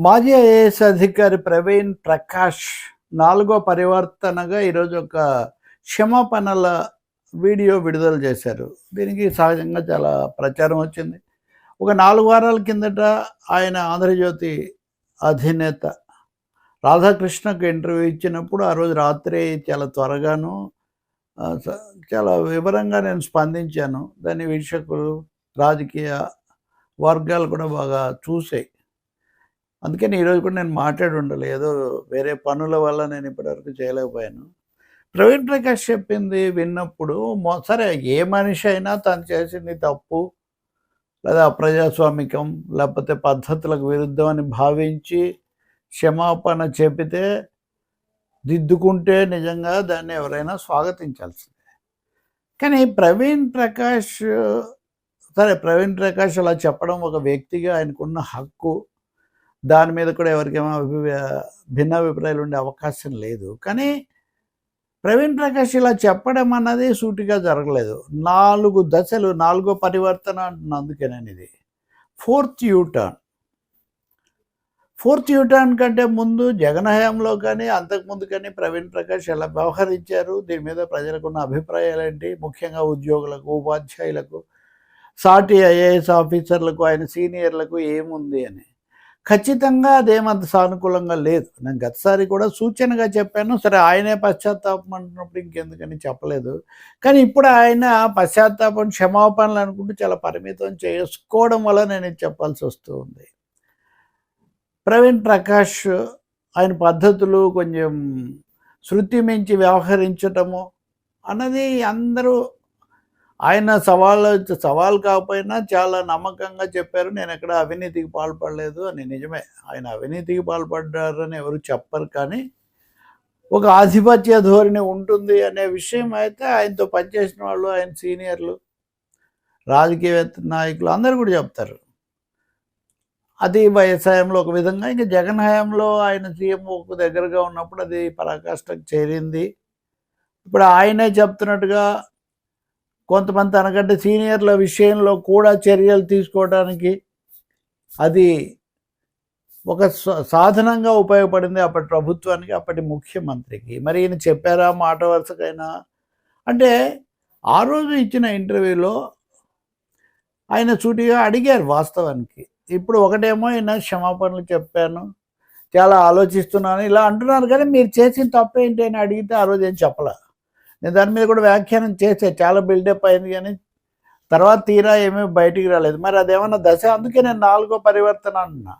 మాజీ ఐఏఎస్ అధికారి ప్రవీణ్ ప్రకాష్ నాలుగో పరివర్తనగా ఈరోజు ఒక క్షమాపణల వీడియో విడుదల చేశారు. దీనికి సహజంగా చాలా ప్రచారం వచ్చింది. ఒక నాలుగు వారాల కిందట ఆయన ఆంధ్రజ్యోతి అధినేత రాధాకృష్ణకు ఇంటర్వ్యూ ఇచ్చినప్పుడు ఆ రోజు రాత్రి చాలా త్వరగాను స- చాలా వివరంగా నేను స్పందించాను. దాని వీక్షకులు రాజకీయ వర్గాలు కూడా బాగా చూసాయి. అందుకని ఈరోజు కూడా నేను మాట్లాడి ఉండాలి. ఏదో వేరే పనుల వల్ల నేను ఇప్పటివరకు చేయలేకపోయాను. ప్రవీణ్ ప్రకాష్ చెప్పింది విన్నప్పుడు సరే ఏ మనిషి అయినా తను చేసింది తప్పు లేదా అప్రజాస్వామికం లేకపోతే పద్ధతులకు విరుద్ధం అని భావించి క్షమాపణ చెబితే దిద్దుకుంటే నిజంగా దాన్ని ఎవరైనా స్వాగతించాల్సిందే. కానీ ప్రవీణ్ ప్రకాష్ సరే ప్రవీణ్ ప్రకాష్ అలా చెప్పడం ఒక వ్యక్తిగా ఆయనకున్న హక్కు దాని మీద కూడా ఎవరికేమో అభి- భిన్న అభిప్రాయాలు ఉండే అవకాశం లేదు. కానీ ప్రవీణ్ ప్రకాష్ ఇలా చెప్పడం అన్నది సూటిగా జరగలేదు. నాలుగు దశలు నాలుగో పరివర్తన అంటున్నా అందుకే ఇది. ఫోర్త్ యూటర్న్ ఫోర్త్ యూటర్న్ కంటే ముందు జగన్ హయాంలో కానీ అంతకుముందు కానీ ప్రవీణ్ ప్రకాష్ ఎలా వ్యవహరించారు? దీని మీద ప్రజలకు ఉన్న అభిప్రాయాలు ఏంటి? ముఖ్యంగా ఉద్యోగులకు ఉపాధ్యాయులకు సాటి ఐఏఎస్ ఆఫీసర్లకు ఆయన సీనియర్లకు ఏముంది అని. ఖచ్చితంగా అదేమంత సానుకూలంగా లేదు. నేను గతసారి కూడా సూచనగా చెప్పాను సరే ఆయనే పశ్చాత్తాపం అంటున్నప్పుడు ఇంకెందుకని చెప్పలేదు. కానీ ఇప్పుడు ఆయన పశ్చాత్తాపం క్షమాపణలు అనుకుంటూ చాలా పరిమితం చేసుకోవడం వల్ల నేను చెప్పాల్సి వస్తూ ఉంది. ప్రవీణ్ ప్రకాష్ ఆయన పద్ధతులు కొంచెం శృతి మించి వ్యవహరించటము అన్నది అందరూ ఆయన సవాళ్ళు సవాల్ కాకపోయినా చాలా నమ్మకంగా చెప్పారు. నేను ఎక్కడ అవినీతికి పాల్పడలేదు అని. నిజమే ఆయన అవినీతికి పాల్పడ్డారని ఎవరు చెప్పరు కానీ ఒక ఆధిపత్య ధోరణి ఉంటుంది అనే విషయం అయితే ఆయనతో పనిచేసిన వాళ్ళు ఆయన సీనియర్లు రాజకీయవేత్త నాయకులు అందరూ కూడా చెప్తారు. అది వైఎస్ హయాంలో ఒక విధంగా ఇంకా జగన్ హయాంలో ఆయన సీఎం ఒక దగ్గరగా ఉన్నప్పుడు అది పరాకాష్ఠకు చేరింది. ఇప్పుడు ఆయనే చెప్తున్నట్టుగా కొంతమంది తనకంటే సీనియర్ల విషయంలో కూడా చర్యలు తీసుకోవడానికి అది ఒక సాధనంగా ఉపయోగపడింది అప్పటి ప్రభుత్వానికి అప్పటి ముఖ్యమంత్రికి. మరి ఈయన చెప్పారా మాట వరుసకైనా? అంటే ఆ రోజు ఇచ్చిన ఇంటర్వ్యూలో ఆయన సూటిగా అడిగారు వాస్తవానికి. ఇప్పుడు ఒకటేమో ఆయన క్షమాపణలు చెప్పాను చాలా ఆలోచిస్తున్నాను ఇలా అంటున్నారు కానీ మీరు చేసిన తప్పు ఏంటి అని అడిగితే ఆ రోజు ఏం చెప్పలే? నేను దాని మీద కూడా వ్యాఖ్యానం చేసే చాలా బిల్డప్ అయింది కానీ తర్వాత తీరా ఏమీ బయటికి రాలేదు. మరి అదేమన్నా దశ? అందుకే నేను నాలుగో పరివర్తన అంటున్నా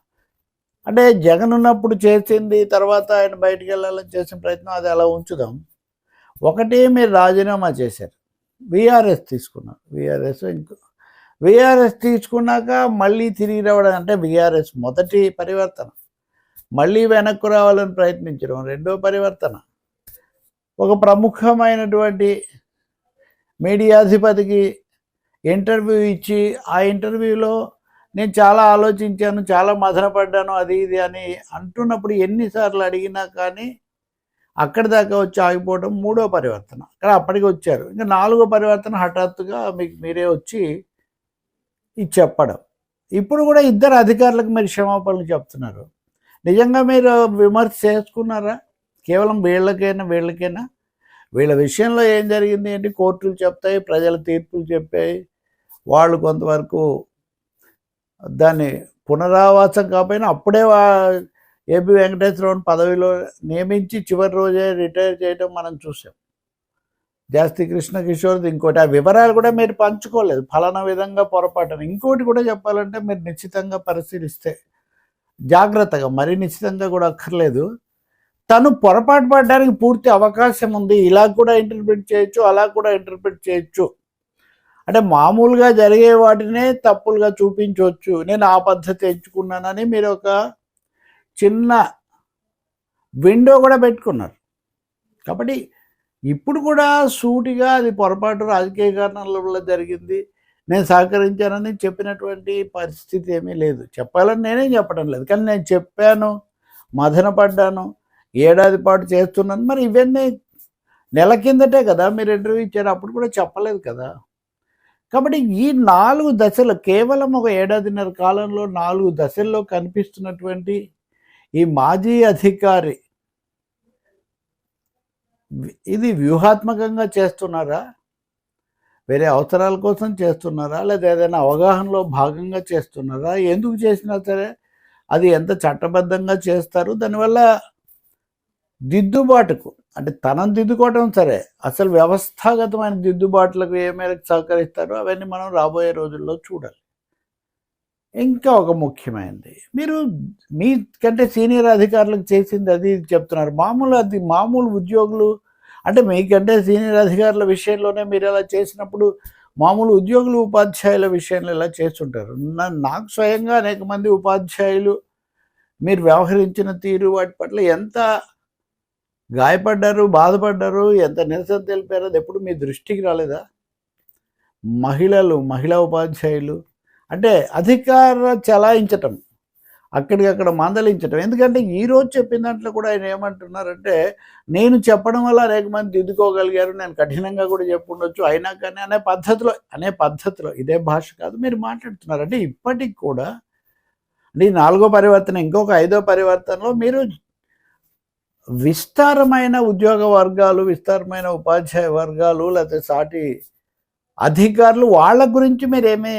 అంటే జగన్ ఉన్నప్పుడు చేసింది తర్వాత ఆయన బయటికి వెళ్ళాలని చేసిన ప్రయత్నం అది అలా ఉంచుదాం. ఒకటి మీరు రాజీనామా చేశారు. విఆర్ఎస్ తీసుకున్నారు. విఆర్ఎస్ ఇంకో విఆర్ఎస్ తీసుకున్నాక మళ్ళీ తిరిగి రావడం అంటే విఆర్ఎస్ మొదటి పరివర్తన. మళ్ళీ వెనక్కు రావాలని ప్రయత్నించడం రెండో పరివర్తన. ఒక ప్రముఖమైనటువంటి మీడియాధిపతికి ఇంటర్వ్యూ ఇచ్చి ఆ ఇంటర్వ్యూలో నేను చాలా ఆలోచించాను చాలా మదనపడ్డాను అది ఇది అని అంటున్నప్పుడు ఎన్నిసార్లు అడిగినా కానీ అక్కడి దాకా వచ్చి ఆగిపోవడం మూడో పరివర్తన. అక్కడ అప్పటికి వచ్చారు. ఇంకా నాలుగో పరివర్తన హఠాత్తుగా మీకు మీరే వచ్చి ఇది చెప్పడం. ఇప్పుడు కూడా ఇద్దరు అధికారులకు మీరు క్షమాపణలు చెప్తున్నారు. నిజంగా మీరు విమర్శ చేసుకున్నారా? కేవలం వీళ్ళకైనా వీళ్ళకైనా. వీళ్ళ విషయంలో ఏం జరిగింది ఏంటి కోర్టులు చెప్తాయి ప్రజల తీర్పులు చెప్పాయి. వాళ్ళు కొంతవరకు దాన్ని పునరావాసం కాకపోయినా అప్పుడే ఏపీ వెంకటేశ్వరరావు పదవిలో నియమించి చివరి రోజే రిటైర్ చేయడం మనం చూసాం జాస్తి కృష్ణ కిషోర్ది ఇంకోటి. ఆ వివరాలు కూడా మీరు పంచుకోలేదు. ఫలానా విధంగా పొరపాటున. ఇంకోటి కూడా చెప్పాలంటే మీరు నిశ్చితంగా పరిశీలిస్తే జాగ్రత్తగా మరీ నిశ్చితంగా కూడా అక్కర్లేదు. తను పొరపాటు పడడానికి పూర్తి అవకాశం ఉంది. ఇలా కూడా ఇంటర్ప్రిట్ చేయొచ్చు అలా కూడా ఇంటర్ప్రిట్ చేయొచ్చు. అంటే మామూలుగా జరిగే వాటినే తప్పులుగా చూపించవచ్చు. నేను ఆ పద్ధతి ఎంచుకున్నానని మీరు ఒక చిన్న విండో కూడా పెట్టుకున్నారు. కాబట్టి ఇప్పుడు కూడా సూటిగా అది పొరపాటు రాజకీయ కారణాల వల్ల జరిగింది. నేను సహకరించానని చెప్పినటువంటి పరిస్థితి ఏమీ లేదు. చెప్పాలని నేనేం చెప్పడం లేదు. కానీ నేను చెప్పాను మదనపడ్డాను ఏడాది పాటు చేస్తున్నాను మరి ఇవన్నీ నెల కిందటే కదా మీరు ఇంటర్వ్యూ ఇచ్చారు అప్పుడు కూడా చెప్పలేదు కదా. కాబట్టి ఈ నాలుగు దశలు కేవలం ఒక ఏడాదిన్నర కాలంలో నాలుగు దశల్లో కనిపిస్తున్నటువంటి ఈ మాజీ అధికారి ఇది వ్యూహాత్మకంగా చేస్తున్నారా? వేరే అవసరాల కోసం చేస్తున్నారా? లేదా ఏదైనా అవగాహనలో భాగంగా చేస్తున్నారా? ఎందుకు చేసినా సరే అది ఎంత చట్టబద్ధంగా చేస్తారు? దానివల్ల దిద్దుబాటుకు అంటే తనం దిద్దుకోవటం సరే అసలు వ్యవస్థాగతమైన దిద్దుబాట్లకు ఏ మేరకు సహకరిస్తారో అవన్నీ మనం రాబోయే రోజుల్లో చూడాలి. ఇంకా ఒక ముఖ్యమైనది మీరు మీ కంటే సీనియర్ అధికారులకు చేసింది అది ఇది చెప్తున్నారు. మామూలు అది మామూలు ఉద్యోగులు అంటే మీకంటే సీనియర్ అధికారుల విషయంలోనే మీరు ఇలా చేసినప్పుడు మామూలు ఉద్యోగులు ఉపాధ్యాయుల విషయంలో ఇలా చేస్తుంటారు. నా- నాకు స్వయంగా అనేక మంది ఉపాధ్యాయులు మీరు వ్యవహరించిన తీరు వాటి పట్ల ఎంత గాయపడ్డారు బాధపడ్డారు ఎంత నిరసన తెలిపారో అది ఎప్పుడు మీ దృష్టికి రాలేదా? మహిళలు మహిళా ఉపాధ్యాయులు అంటే అధికార చలాయించటం అక్కడికక్కడ మందలించటం. ఎందుకంటే ఈరోజు చెప్పిన దాంట్లో కూడా ఆయన ఏమంటున్నారంటే నేను చెప్పడం వల్ల అనేక మంది దిద్దుకోగలిగారు నేను కఠినంగా కూడా చెప్పుండొచ్చు అయినా కానీ అనే పద్ధతిలో అనే పద్ధతిలో ఇదే భాష కాదు మీరు మాట్లాడుతున్నారు అంటే ఇప్పటికి కూడా అంటే ఈ నాలుగో పరివర్తన ఇంకొక ఐదో పరివర్తనలో మీరు విస్తారమైన ఉద్యోగ వర్గాలు విస్తారమైన ఉపాధ్యాయ వర్గాలు లేకపోతే సాటి అధికారులు వాళ్ళ గురించి మీరేమీ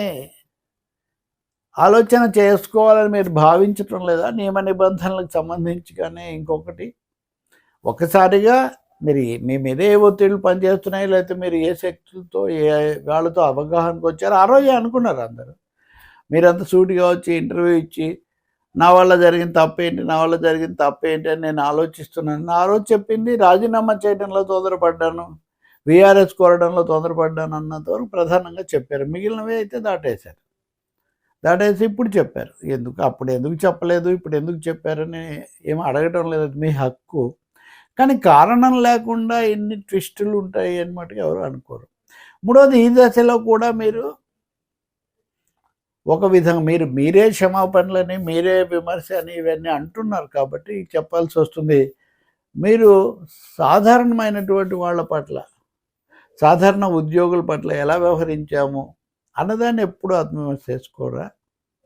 ఆలోచన చేసుకోవాలని మీరు భావించటం లేదా నియమ నిబంధనలకు సంబంధించి కానీ ఇంకొకటి ఒకసారిగా మీరు మీ మీద ఏ ఒత్తిళ్ళు పనిచేస్తున్నాయి లేకపోతే మీరు ఏ శక్తులతో ఏ వాళ్ళతో అవగాహనకు వచ్చారో ఆ రోజే అనుకున్నారు అందరూ. మీరంతా సూటిగా వచ్చి ఇంటర్వ్యూ ఇచ్చి నా వల్ల జరిగిన తప్పేంటి? నా వల్ల జరిగిన తప్పేంటి అని నేను ఆలోచిస్తున్నాను. నా రోజు చెప్పింది రాజీనామా చేయడంలో తొందరపడ్డాను. వీఆర్ఎస్ కోరడంలో తొందరపడ్డాను అన్నంతవరకు వరకు ప్రధానంగా చెప్పారు. మిగిలినవి అయితే దాటేశారు. దాటేసి ఇప్పుడు చెప్పారు. ఎందుకు? అప్పుడు ఎందుకు చెప్పలేదు? ఇప్పుడు ఎందుకు చెప్పారని ఏమీ అడగటం లేదు. మీ హక్కు. కానీ కారణం లేకుండా ఎన్ని ట్విస్టులు ఉంటాయి అని మటుకు ఎవరు అనుకోరు. మూడవది ఈ దశలో కూడా మీరు ఒక విధంగా మీరు మీరే క్షమాపణలని మీరే విమర్శ అని ఇవన్నీ అంటున్నారు కాబట్టి చెప్పాల్సి వస్తుంది. మీరు సాధారణమైనటువంటి వాళ్ళ పట్ల సాధారణ ఉద్యోగుల పట్ల ఎలా వ్యవహరించాము అన్నదాన్ని ఎప్పుడు ఆత్మవిమర్శ చేసుకోరా?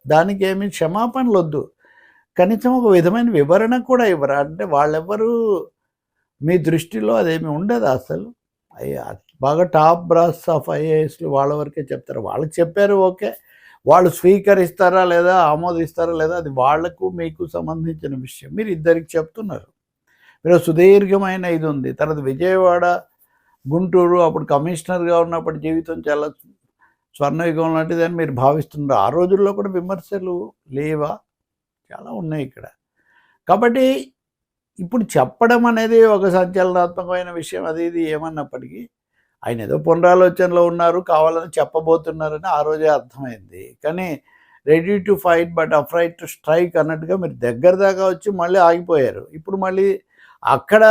దానికి ఏమి క్షమాపణలు వద్దు కనీసం ఒక విధమైన వివరణ కూడా ఇవ్వరా? అంటే వాళ్ళెవ్వరూ మీ దృష్టిలో అదేమి ఉండదు అసలు? అయ్యా బాగా టాప్ బ్రాస్ ఆఫ్ ఐఏఎస్లు వాళ్ళ వరకే చెప్తారు. వాళ్ళకి చెప్పారు ఓకే. వాళ్ళు స్వీకరిస్తారా లేదా ఆమోదిస్తారా లేదా అది వాళ్ళకు మీకు సంబంధించిన విషయం. మీరు ఇద్దరికి చెప్తున్నారు. మీరు సుదీర్ఘమైన ఇది ఉంది. తర్వాత విజయవాడ గుంటూరు అప్పుడు కమిషనర్గా ఉన్నప్పుడు జీవితం చాలా స్వర్ణయుగం లాంటిదని మీరు భావిస్తున్నారు. ఆ రోజుల్లో కూడా విమర్శలు లేవా? చాలా ఉన్నాయి ఇక్కడ. కాబట్టి ఇప్పుడు చెప్పడం అనేది ఒక సంచలనాత్మకమైన విషయం. అది ఇది ఏమన్నప్పటికీ ఆయన ఏదో పునరాలోచనలో ఉన్నారు కావాలని చెప్పబోతున్నారని ఆ రోజే అర్థమైంది. కానీ ready to fight but afraid to strike అన్నట్టుగా మీరు దగ్గర దాకా వచ్చి మళ్ళీ ఆగిపోయారు. ఇప్పుడు మళ్ళీ అక్కడ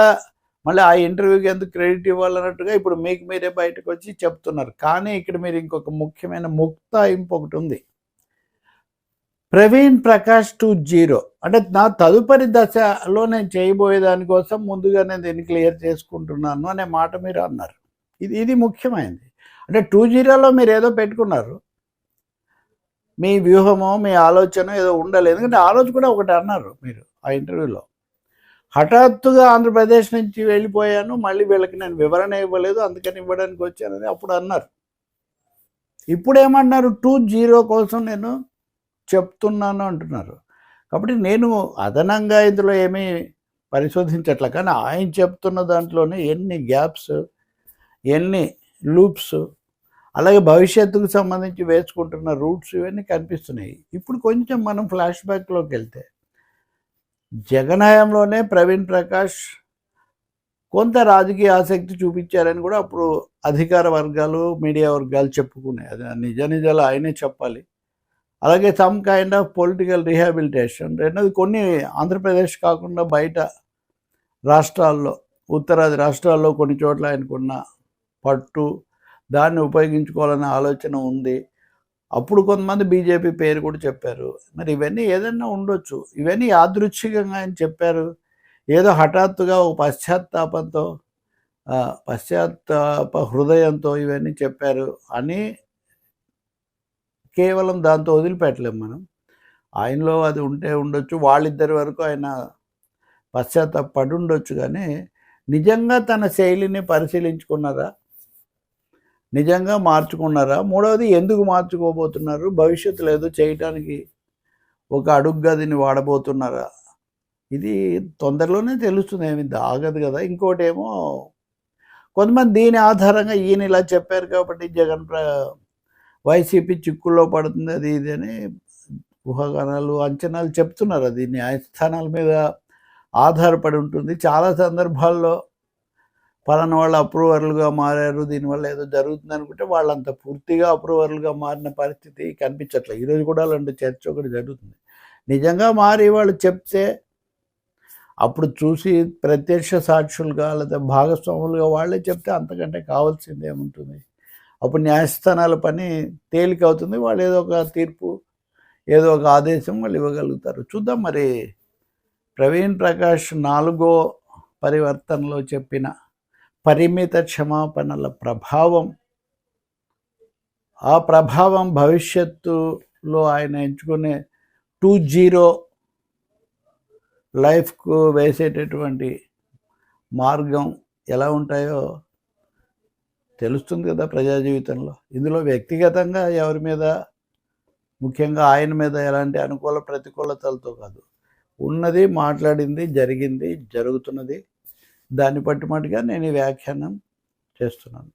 మళ్ళీ ఆ ఇంటర్వ్యూకి ఎందుకు క్రెడిట్ ఇవ్వాలన్నట్టుగా ఇప్పుడు మీకు మీరే బయటకు వచ్చి చెప్తున్నారు. కానీ ఇక్కడ మీరు ఇంకొక ముఖ్యమైన ముక్తాయింపు ఒకటి ఉంది. ప్రవీణ్ ప్రకాష్ టు జీరో అంటే నా తదుపరి దశలో నేను చేయబోయే దానికోసం ముందుగా నేను దీన్ని క్లియర్ చేసుకుంటున్నాను అనే మాట మీరు అన్నారు. ఇది ఇది ముఖ్యమైనది. అంటే టూ జీరోలో మీరు ఏదో పెట్టుకున్నారు. మీ వ్యూహమో మీ ఆలోచన ఏదో ఉండాలి ఎందుకంటే ఆలోచన కూడా ఒకటి అన్నారు మీరు ఆ ఇంటర్వ్యూలో. హఠాత్తుగా ఆంధ్రప్రదేశ్ నుంచి వెళ్ళిపోయాను. మళ్ళీ వీళ్ళకి నేను వివరణ ఇవ్వలేదు. అందుకని ఇవ్వడానికి వచ్చానని అప్పుడు అన్నారు. ఇప్పుడు ఏమన్నారు టూ జీరో కోసం నేను చెప్తున్నాను అంటున్నారు. కాబట్టి నేను అదనంగా ఇందులో ఏమీ పరిశోధించట్ల. కానీ ఆయన చెప్తున్న దాంట్లోనే ఎన్ని గ్యాప్స్ ఎన్ని లూప్స్ అలాగే భవిష్యత్తుకు సంబంధించి వేసుకుంటున్న రూట్స్ ఇవన్నీ కనిపిస్తున్నాయి. ఇప్పుడు కొంచెం మనం ఫ్లాష్ బ్యాక్లోకి వెళ్తే జగన్ ప్రవీణ్ ప్రకాష్ కొంత రాజకీయ ఆసక్తి చూపించారని కూడా అప్పుడు అధికార వర్గాలు మీడియా వర్గాలు చెప్పుకున్నాయి. అది నిజ నిజాలు ఆయనే చెప్పాలి. అలాగే some kind of political rehabilitation రెండోది కొన్ని ఆంధ్రప్రదేశ్ కాకుండా బయట రాష్ట్రాల్లో ఉత్తరాది రాష్ట్రాల్లో కొన్ని చోట్ల ఆయనకున్న పట్టు దాన్ని ఉపయోగించుకోవాలనే ఆలోచన ఉంది. అప్పుడు కొంతమంది బీజేపీ పేరు కూడా చెప్పారు. మరి ఇవన్నీ ఏదైనా ఉండొచ్చు. ఇవన్నీ యాదృచ్ఛికంగా ఆయన చెప్పారు. ఏదో హఠాత్తుగా ఒక పశ్చాత్తాపంతో పశ్చాత్తాప హృదయంతో ఇవన్నీ చెప్పారు అని కేవలం దాంతో వదిలిపెట్టలేం మనం. ఆయనలో అది ఉంటే ఉండొచ్చు. వాళ్ళిద్దరి వరకు ఆయన పశ్చాత్తాపడి ఉండొచ్చు. కానీ నిజంగా తన శైలిని పరిశీలించుకున్నారా? నిజంగా మార్చుకున్నారా? మూడవది ఎందుకు మార్చుకోబోతున్నారు? భవిష్యత్తులో ఏదో చేయటానికి ఒక అడుగ్గా దీన్ని వాడబోతున్నారా? ఇది తొందరలోనే తెలుస్తుంది ఏమి ఆగదు కదా. ఇంకోటి ఏమో కొంతమంది దీని ఆధారంగా ఈయన ఇలా చెప్పారు కాబట్టి జగన్ ప్ర వైసీపీ చిక్కుల్లో పడుతుంది అది ఇది అని ఊహాగానాలు అంచనాలు చెప్తున్నారు. అది న్యాయస్థానాల మీద ఆధారపడి ఉంటుంది. చాలా సందర్భాల్లో పలానా వాళ్ళు అప్రూవర్లుగా మారారు దీనివల్ల ఏదో జరుగుతుంది అనుకుంటే వాళ్ళంత పూర్తిగా అప్రూవర్లుగా మారిన పరిస్థితి కనిపించట్లేదు. ఈరోజు కూడా అలాంటి చర్చ ఒకటి జరుగుతుంది. నిజంగా మారి వాళ్ళు చెప్తే అప్పుడు చూసి ప్రత్యక్ష సాక్షులుగా లేదా భాగస్వాములుగా వాళ్ళే చెప్తే అంతకంటే కావాల్సింది ఏముంటుంది? అప్పుడు న్యాయస్థానాల పని తేలిక అవుతుంది. వాళ్ళు ఏదో ఒక తీర్పు ఏదో ఒక ఆదేశం వాళ్ళు ఇవ్వగలుగుతారు. చూద్దాం మరి. ప్రవీణ్ ప్రకాష్ నాలుగో పరివర్తనలో చెప్పిన పరిమిత క్షమాపణల ప్రభావం. ఆ ప్రభావం భవిష్యత్తులో ఆయన ఎంచుకునే టూ జీరో లైఫ్కు వేసేటటువంటి మార్గం ఎలా ఉంటాయో తెలుస్తుంది కదా ప్రజా జీవితంలో. ఇందులో వ్యక్తిగతంగా ఎవరి మీద ముఖ్యంగా ఆయన మీద ఎలాంటి అనుకూల ప్రతికూలతలతో కాదు. ఉన్నది మాట్లాడింది జరిగింది జరుగుతున్నది. దాన్ని బట్టి మటుగా నేను ఈ వ్యాఖ్యానం చేస్తున్నాను.